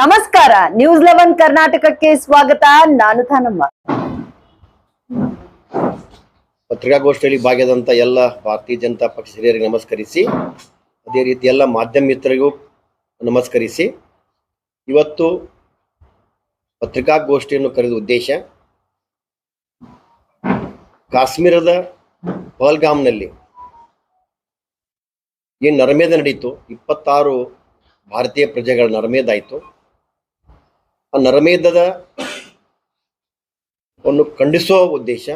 ನಮಸ್ಕಾರ news eleven ಕರ್ನಾಟಕಕ್ಕೆ ಸ್ವಾಗತ. ನಾನು ಥಾನಮ್ಮ ಪತ್ರಿಕಾಗೋಷ್ಠಿಯಲ್ಲಿ ಭಾಗಿಯಾದಂಥ ಎಲ್ಲ ಭಾರತೀಯ ಜನತಾ ಪಕ್ಷ ಹಿರಿಯರಿಗೆ ನಮಸ್ಕರಿಸಿ, ಅದೇ ರೀತಿ ಎಲ್ಲ ಮಾಧ್ಯಮ ಮಿತ್ರರಿಗೂ ನಮಸ್ಕರಿಸಿ. ಇವತ್ತು ಪತ್ರಿಕಾಗೋಷ್ಠಿಯನ್ನು ಕರೆದ ಉದ್ದೇಶ, ಕಾಶ್ಮೀರದ ಪಹಲ್ಗಾಮ್ನಲ್ಲಿ ಏನು ನರಮೇಧ ನಡೀತು. ಇಪ್ಪತ್ತಾರು ಭಾರತೀಯ ಪ್ರಜೆಗಳ ನರಮೇಧ ಆಯಿತು. ಆ ನರಮೇಧದ ಒಂದು ಖಂಡಿಸುವ ಉದ್ದೇಶ.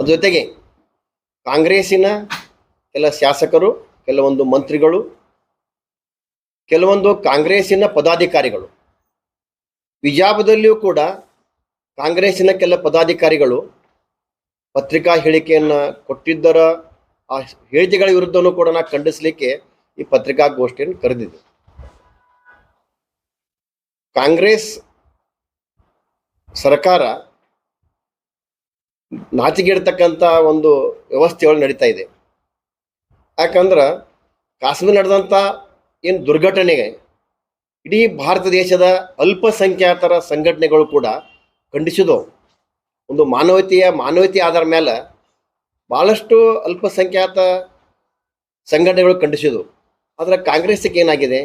ಅದ್ರ ಜೊತೆಗೆ ಕಾಂಗ್ರೆಸ್ಸಿನ ಕೆಲ ಶಾಸಕರು, ಕೆಲವೊಂದು ಮಂತ್ರಿಗಳು, ಕೆಲವೊಂದು ಕಾಂಗ್ರೆಸ್ಸಿನ ಪದಾಧಿಕಾರಿಗಳು. ವಿಜಾಪದಲ್ಲಿಯೂ ಕೂಡ ಕಾಂಗ್ರೆಸ್ಸಿನ ಕೆಲ ಪದಾಧಿಕಾರಿಗಳು ಪತ್ರಿಕಾ ಹೇಳಿಕೆಯನ್ನು ಕೊಟ್ಟಿದ್ದರ, ಆ ಹೇಳಿಕೆಗಳ ವಿರುದ್ಧನೂ ಕೂಡ ನಾ ಖಂಡಿಸಲಿಕ್ಕೆ ಈ ಪತ್ರಿಕಾಗೋಷ್ಠಿಯನ್ನು ಕರೆದಿದ್ದೆ. ಕಾಂಗ್ರೆಸ್ ಸರ್ಕಾರ ನಾಚಿಗೆಡ್ತಕ್ಕಂಥ ಒಂದು ವ್ಯವಸ್ಥೆಗಳು ನಡೀತಾ ಇದೆ. ಯಾಕಂದ್ರೆ ಕಾಶ್ಮೀರ ನಡೆದಂಥ ಏನು ದುರ್ಘಟನೆಗೆ ಇಡೀ ಭಾರತ ದೇಶದ ಅಲ್ಪಸಂಖ್ಯಾತರ ಸಂಘಟನೆಗಳು ಕೂಡ ಖಂಡಿಸಿದವು. ಒಂದು ಮಾನವತೆಯ ಮಾನವತೆ ಆಧಾರ ಮೇಲೆ ಭಾಳಷ್ಟು ಅಲ್ಪಸಂಖ್ಯಾತ ಸಂಘಟನೆಗಳು ಖಂಡಿಸಿದವು. ಆದರೆ ಕಾಂಗ್ರೆಸ್ಸಿಗೆ ಏನಾಗಿದೆ?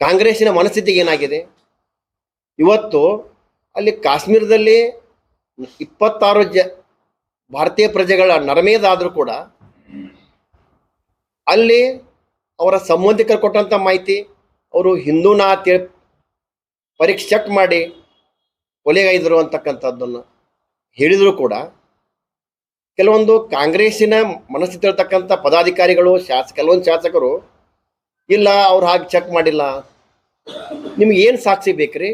ಕಾಂಗ್ರೆಸ್ಸಿನ ಮನಸ್ಥಿತಿ ಏನಾಗಿದೆ? ಇವತ್ತು ಅಲ್ಲಿ ಕಾಶ್ಮೀರದಲ್ಲಿ ಇಪ್ಪತ್ತಾರು ಜ, ಭಾರತೀಯ ಪ್ರಜೆಗಳ ನರಮೇದಾದರೂ ಕೂಡ ಅಲ್ಲಿ ಅವರ ಸಂಬಂಧಿಕರು ಕೊಟ್ಟಂಥ ಮಾಹಿತಿ, ಅವರು ಹಿಂದೂನಾ ತಿಳ್ ಪರೀಕ್ಷೆ ಚೆಕ್ ಮಾಡಿ ಕೊಲೆಗೈದರು ಅಂತಕ್ಕಂಥದ್ದನ್ನು ಹೇಳಿದರೂ ಕೂಡ. ಕೆಲವೊಂದು ಕಾಂಗ್ರೆಸ್ಸಿನ ಮನಸ್ಥಿತಿ ಇರ್ತಕ್ಕಂಥ ಪದಾಧಿಕಾರಿಗಳು, ಶಾಸ, ಕೆಲವೊಂದು ಶಾಸಕರು ಇಲ್ಲ, ಅವ್ರು ಹಾಗೆ ಚೆಕ್ ಮಾಡಿಲ್ಲ. ನಿಮ್ಗೆ ಏನು ಸಾಕ್ಷಿ ಬೇಕ್ರಿ?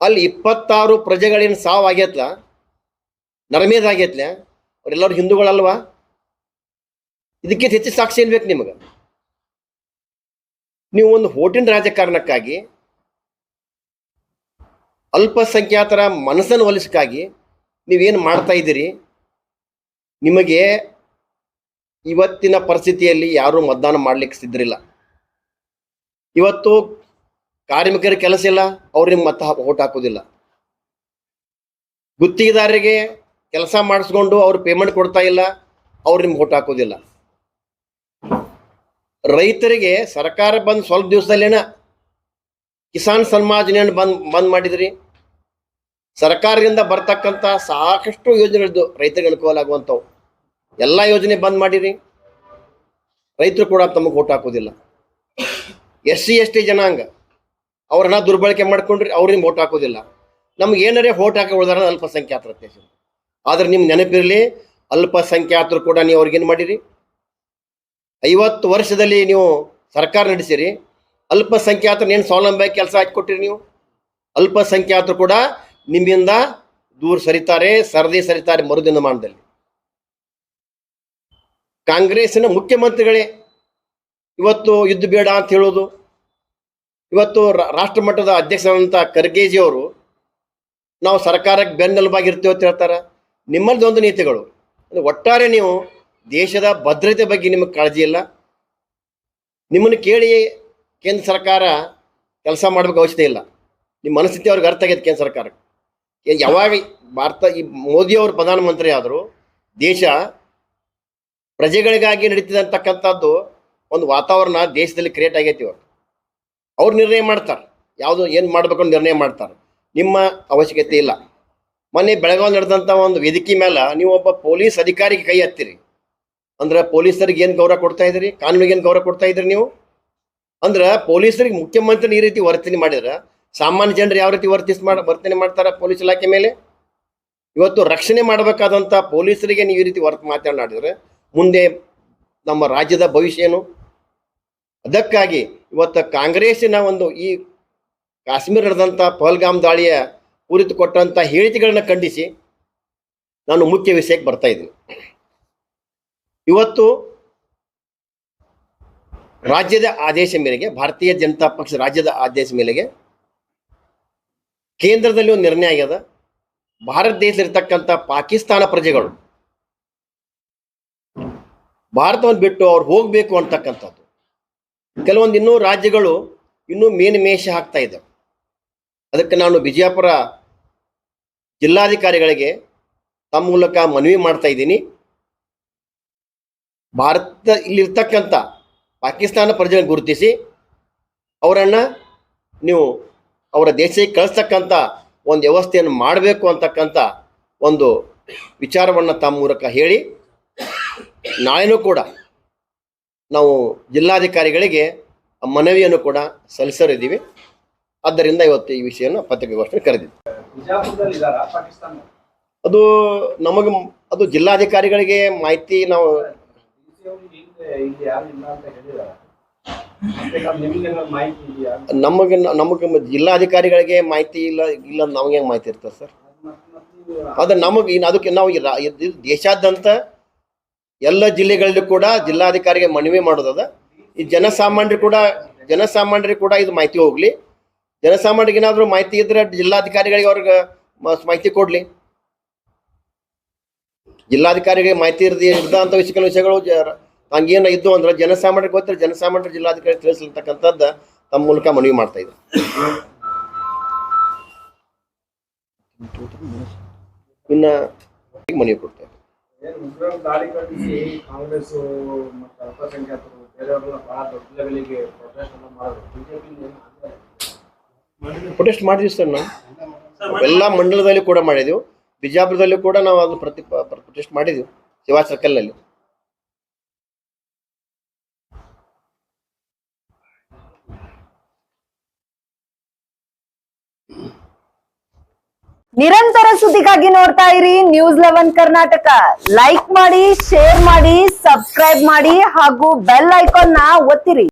ಅಲ್ಲಿ ಇಪ್ಪತ್ತಾರು ಪ್ರಜೆಗಳೇನು ಸಾವು ಆಗೈತ್ಲ ಆಗೈತ್ಲ ಅವರೆಲ್ಲರೂ ಹಿಂದೂಗಳಲ್ವಾ? ಇದಕ್ಕೆ ಹೆಚ್ಚು ಸಾಕ್ಷಿ ಏನ್ ಬೇಕು ನಿಮಗೆ? ನೀವು ಒಂದು ಹೋಟಿನ ರಾಜಕಾರಣಕ್ಕಾಗಿ, ಅಲ್ಪಸಂಖ್ಯಾತರ ಮನಸ್ಸನ್ನು ಒಲಿಸಕ್ಕಾಗಿ ನೀವೇನು ಮಾಡ್ತಾ ಇದ್ದೀರಿ? ನಿಮಗೆ ಇವತ್ತಿನ ಪರಿಸ್ಥಿತಿಯಲ್ಲಿ ಯಾರು ಮತದಾನ ಮಾಡ್ಲಿಕ್ಕೆ ಸಿದ್ಧರಿಲ್ಲ. ಇವತ್ತು ಕಾರ್ಮಿಕರ ಕೆಲಸ ಇಲ್ಲ, ಅವ್ರಿಗೆ ಮತ ಓಟ್ ಹಾಕೋದಿಲ್ಲ ಗುತ್ತಿಗೆದಾರರಿಗೆ ಕೆಲಸ ಮಾಡಿಸ್ಕೊಂಡು ಅವ್ರು ಪೇಮೆಂಟ್ ಕೊಡ್ತಾ ಇಲ್ಲ, ಅವ್ರು ನಿಮ್ಗೆ ಓಟ್ ಹಾಕೋದಿಲ್ಲ ರೈತರಿಗೆ ಸರ್ಕಾರ ಬಂದು ಸ್ವಲ್ಪ ದಿವಸದಲ್ಲೇನ ಕಿಸಾನ್ ಸನ್ಮಾನ್ ಬಂದ್ ಬಂದ್ ಮಾಡಿದ್ರಿ. ಸರ್ಕಾರದಿಂದ ಬರ್ತಕ್ಕಂಥ ಸಾಕಷ್ಟು ಯೋಜನೆಗಳಿದ್ದು ರೈತರಿಗೆ ಅನುಕೂಲ ಆಗುವಂಥವು. ಎಲ್ಲ ಯೋಜನೆ ಬಂದ್ ಮಾಡಿರಿ, ರೈತರು ಕೂಡ ತಮಗೆ ಓಟ್ ಹಾಕೋದಿಲ್ಲ. ಎಸ್ ಸಿ ಎಸ್ ಟಿ ಜನಾಂಗ ಅವ್ರನ್ನ ದುರ್ಬಳಕೆ ಮಾಡ್ಕೊಂಡ್ರಿ ಅವ್ರಿಗೆ ಓಟ್ ಹಾಕೋದಿಲ್ಲ. ನಮ್ಗೆ ಏನಾರೇ ಓಟ್ ಹಾಕಿ ಉಳಿದಾರ ಅಲ್ಪಸಂಖ್ಯಾತರ ದೇಶ ಆದ್ರೆ ನಿಮ್ಗೆ ನೆನಪಿರಲಿ ಅಲ್ಪಸಂಖ್ಯಾತರು ಕೂಡ ನೀವು ಅವ್ರಿಗೇನು ಮಾಡಿರಿ? ಐವತ್ತು ವರ್ಷದಲ್ಲಿ ನೀವು ಸರ್ಕಾರ ನಡೆಸಿರಿ ಅಲ್ಪಸಂಖ್ಯಾತರು ಏನು ಸ್ವಾವಲಂಬಿ ಕೆಲಸ ಹಾಕಿಕೊಟ್ಟಿರಿ ನೀವು? ಅಲ್ಪಸಂಖ್ಯಾತರು ಕೂಡ ನಿಮ್ಮಿಂದ ದೂರ ಸರಿತಾರೆ, ಸರದಿ ಸರಿತಾರೆ ಮರುದಿನಮಾನದಲ್ಲಿ ಕಾಂಗ್ರೆಸ್ಸಿನ ಮುಖ್ಯಮಂತ್ರಿಗಳೇ, ಇವತ್ತು ಯುದ್ಧ ಬೇಡ ಅಂತ ಹೇಳೋದು, ಇವತ್ತು ರಾಷ್ಟ್ರಮಟ್ಟದ ರಾಷ್ಟ್ರ ಮಟ್ಟದ ಅಧ್ಯಕ್ಷರಾದಂಥ ಖರ್ಗೇಜಿ ಅವರು, ನಾವು ಸರ್ಕಾರಕ್ಕೆ ಬೆನ್ನೆಲುಬಾಗಿರ್ತೀವಿ ಅಂತ ಹೇಳ್ತಾರೆ. ನಿಮ್ಮಲ್ಲಿ ಒಂದು ನೀತಿಗಳು, ಅಂದ್ರೆ ಒಟ್ಟಾರೆ ನೀವು ದೇಶದ ಭದ್ರತೆ ಬಗ್ಗೆ ನಿಮಗೆ ಕಾಳಜಿ ಇಲ್ಲ. ನಿಮ್ಮನ್ನು ಕೇಳಿ ಕೇಂದ್ರ ಸರ್ಕಾರ ಕೆಲಸ ಮಾಡಬೇಕು ಅವಶ್ಯಕತೆ ಇಲ್ಲ. ನಿಮ್ಮ ಮನಸ್ಥಿತಿ ಅವ್ರಿಗೆ ಅರ್ಥ ಆಗೈತೆ ಕೇಂದ್ರ ಸರ್ಕಾರಕ್ಕೆ. ಯಾವಾಗ ಭಾರತ, ಈ ಮೋದಿ ಅವರು ಪ್ರಧಾನಮಂತ್ರಿ ಆದರೂ ದೇಶ ಪ್ರಜೆಗಳಿಗಾಗಿ ನಡೀತಿದಂತಕ್ಕಂಥದ್ದು ಒಂದು ವಾತಾವರಣ ದೇಶದಲ್ಲಿ ಕ್ರಿಯೇಟ್ ಆಗೈತಿ ಇವತ್ತು ಅವ್ರು ನಿರ್ಣಯ ಮಾಡ್ತಾರೆ. ಯಾವುದು ಏನು ಮಾಡಬೇಕು ಅಂತ ನಿರ್ಣಯ ಮಾಡ್ತಾರೆ. ನಿಮ್ಮ ಅವಶ್ಯಕತೆ ಇಲ್ಲ. ಮೊನ್ನೆ ಬೆಳಗಾವಿ ನಡೆದಂಥ ಒಂದು ವೇದಿಕೆ ಮೇಲೆ ನೀವು ಒಬ್ಬ ಪೊಲೀಸ್ ಅಧಿಕಾರಿಗೆ ಕೈ ಹತ್ತಿರಿ ಅಂದ್ರೆ ಪೊಲೀಸರಿಗೆ ಏನು ಗೌರವ ಕೊಡ್ತಾ ಇದ್ದೀರಿ ಕಾನೂನಿಗೆ ಏನು ಗೌರವ ಕೊಡ್ತಾ ಇದ್ದೀರಿ ನೀವು? ಅಂದ್ರೆ ಪೊಲೀಸರಿಗೆ ಮುಖ್ಯಮಂತ್ರಿ ಈ ರೀತಿ ವರ್ತನೆ ಮಾಡಿದ್ರೆ ಸಾಮಾನ್ಯ ಜನರು ಯಾವ ರೀತಿ ವರ್ತಿಸ್ ಮಾಡಿ ವರ್ತನೆ ಮಾಡ್ತಾರೆ ಪೊಲೀಸ್ ಇಲಾಖೆ ಮೇಲೆ? ಇವತ್ತು ರಕ್ಷಣೆ ಮಾಡಬೇಕಾದಂಥ ಪೊಲೀಸರಿಗೆ ನೀವು ಈ ರೀತಿ ವರ್ತ ಮಾತನಾಡಿದ್ರೆ ಮುಂದೆ ನಮ್ಮ ರಾಜ್ಯದ ಭವಿಷ್ಯ ಏನು ಅದಕ್ಕಾಗಿ ಇವತ್ತು ಕಾಂಗ್ರೆಸ್ಸಿನ ಒಂದು ಈ ಕಾಶ್ಮೀರ ನಡೆದಂಥ ಪಹಲ್ಗಾಮ್ ದಾಳಿಯ ಕುರಿತು ಕೊಟ್ಟಂಥ ಹೇಳಿಕೆಗಳನ್ನು ಖಂಡಿಸಿ ನಾನು ಮುಖ್ಯ ವಿಷಯಕ್ಕೆ ಬರ್ತಾ ಇದ್ದೀನಿ. ಇವತ್ತು ರಾಜ್ಯದ ಆದೇಶ ಮೇರೆಗೆ, ಭಾರತೀಯ ಜನತಾ ಪಕ್ಷ ರಾಜ್ಯದ ಆದೇಶ ಮೇರೆಗೆ ಕೇಂದ್ರದಲ್ಲಿ ಒಂದು ನಿರ್ಣಯ ಆಗ್ಯದ. ಭಾರತ ದೇಶದಲ್ಲಿರ್ತಕ್ಕಂಥ ಪಾಕಿಸ್ತಾನ ಪ್ರಜೆಗಳು ಭಾರತವನ್ನು ಬಿಟ್ಟು ಅವ್ರು ಹೋಗಬೇಕು ಅಂತಕ್ಕಂಥದ್ದು. ಕೆಲವೊಂದು ಇನ್ನೂ ರಾಜ್ಯಗಳು ಇನ್ನೂ ಮೇನ್ ಮೇಷ ಹಾಕ್ತಾ ಇದ್ದಾವೆ ಅದಕ್ಕೆ ನಾನು ಬಿಜಾಪುರ ಜಿಲ್ಲಾಧಿಕಾರಿಗಳಿಗೆ ತಮ್ಮ ಮೂಲಕ ಮನವಿ ಮಾಡ್ತಾ ಇದ್ದೀನಿ. ಭಾರತ ಇಲ್ಲಿರ್ತಕ್ಕಂಥ ಪಾಕಿಸ್ತಾನ ಪ್ರಜೆಗಳನ್ನು ಗುರುತಿಸಿ ಅವರನ್ನು ನೀವು ಅವರ ದೇಶಕ್ಕೆ ಕಳಿಸ್ತಕ್ಕಂಥ ಒಂದು ವ್ಯವಸ್ಥೆಯನ್ನು ಮಾಡಬೇಕು ಅಂತಕ್ಕಂಥ ಒಂದು ವಿಚಾರವನ್ನು ತಮ್ಮ ಮೂಲಕ ಹೇಳಿ ನಾಳೆನೂ ಕೂಡ ನಾವು ಜಿಲ್ಲಾಧಿಕಾರಿಗಳಿಗೆ ಮನವಿಯನ್ನು ಕೂಡ ಸಲ್ಲಿಸರಿದ್ದೀವಿ ಆದ್ದರಿಂದ ಇವತ್ತು ಈ ವಿಷಯವನ್ನು ಪತ್ರಿಕಾಗೋಷ್ಠಿ ಕರೆದಿದ್ದೆ ಅದು ನಮಗೆ ಅದು ಜಿಲ್ಲಾಧಿಕಾರಿಗಳಿಗೆ ಮಾಹಿತಿ ನಾವು ನಿಮಗೆ ನಮಗೆ ಜಿಲ್ಲಾಧಿಕಾರಿಗಳಿಗೆ ಮಾಹಿತಿ ಇಲ್ಲ ಇಲ್ಲ ನಮಗೆ ಹೆಂಗೆ ಮಾಹಿತಿ ಇರ್ತದೆ ಸರ್? ಅದು ನಮಗೆ ಇನ್ನು ಅದಕ್ಕೆ ನಾವು ದೇಶಾದ್ಯಂತ ಎಲ್ಲ ಜಿಲ್ಲೆಗಳಲ್ಲೂ ಕೂಡ ಜಿಲ್ಲಾಧಿಕಾರಿಗೆ ಮನವಿ ಮಾಡೋದದ. ಈ ಜನಸಾಮಾನ್ಯರು ಕೂಡ, ಜನಸಾಮಾನ್ಯರಿಗೆ ಕೂಡ ಇದು ಮಾಹಿತಿ ಹೋಗ್ಲಿ. ಜನಸಾಮಾನ್ಯರಿಗೆ ಏನಾದರೂ ಮಾಹಿತಿ ಇದ್ರೆ ಜಿಲ್ಲಾಧಿಕಾರಿಗಳಿಗೆ ಅವ್ರಿಗೆ ಮಾಹಿತಿ ಕೊಡ್ಲಿ. ಜಿಲ್ಲಾಧಿಕಾರಿಗೆ ಮಾಹಿತಿ ಇರದಿ, ಇರ್ದಂಥ ವಿಷಯಗಳು ಜ- ಹಂಗೇನ ಇದ್ದು ಅಂದ್ರೆ ಜನಸಾಮಾನ್ಯರಿಗೆ ಗೊತ್ತಿರ ಜನಸಾಮಾನ್ಯರು ಜಿಲ್ಲಾಧಿಕಾರಿ ತಿಳಿಸಿರ್ತಕ್ಕಂಥದ್ದು ತಮ್ಮ ಮೂಲಕ ಮನವಿ ಮಾಡ್ತಾ ಇದೆ ಇನ್ನ ಮನವಿ ಕೊಡ್ತೇವೆ. ದಾಳಿ ಖಂಡಿಸಿ ಕಾಂಗ್ರೆಸ್ ಮತ್ತು ಅಲ್ಪಸಂಖ್ಯಾತರು ಬೇರೆಯವರೆಲ್ಲ ಬಹಳ ದೊಡ್ಡ ಲೆವೆಲಿಗೆ ಪ್ರೊಟೆಸ್ಟ್ ಎಲ್ಲ ಮಾಡೋದು ಬಿಜೆಪಿ ಪ್ರೊಟೆಸ್ಟ್ ಮಾಡಿದ್ವಿ ಸರ್ ನಾವು. ಎಲ್ಲ ಮಂಡಲದಲ್ಲಿ ಕೂಡ ಮಾಡಿದೆವು. ಬಿಜಾಪುರದಲ್ಲಿ ಕೂಡ ನಾವು ಅದು ಪ್ರತಿ ಪ್ರೊಟೆಸ್ಟ್ ಮಾಡಿದ್ದೀವಿ ಶಿವಾ ಸರ್ಕಲ್ನಲ್ಲಿ ನಿರಂತರ ಸುದ್ದಿಗಾಗಿ ನೋಡ್ತಾ ಇರಿ ನ್ಯೂಸ್ ಲೆವೆನ್ ಕರ್ನಾಟಕ. ಲೈಕ್ ಮಾಡಿ ಶೇರ್ ಮಾಡಿ ಸಬ್ಸ್ಕ್ರೈಬ್ ಮಾಡಿ ಹಾಗೂ ಬೆಲ್ ಐಕಾನ್ನ ಒತ್ತಿರಿ.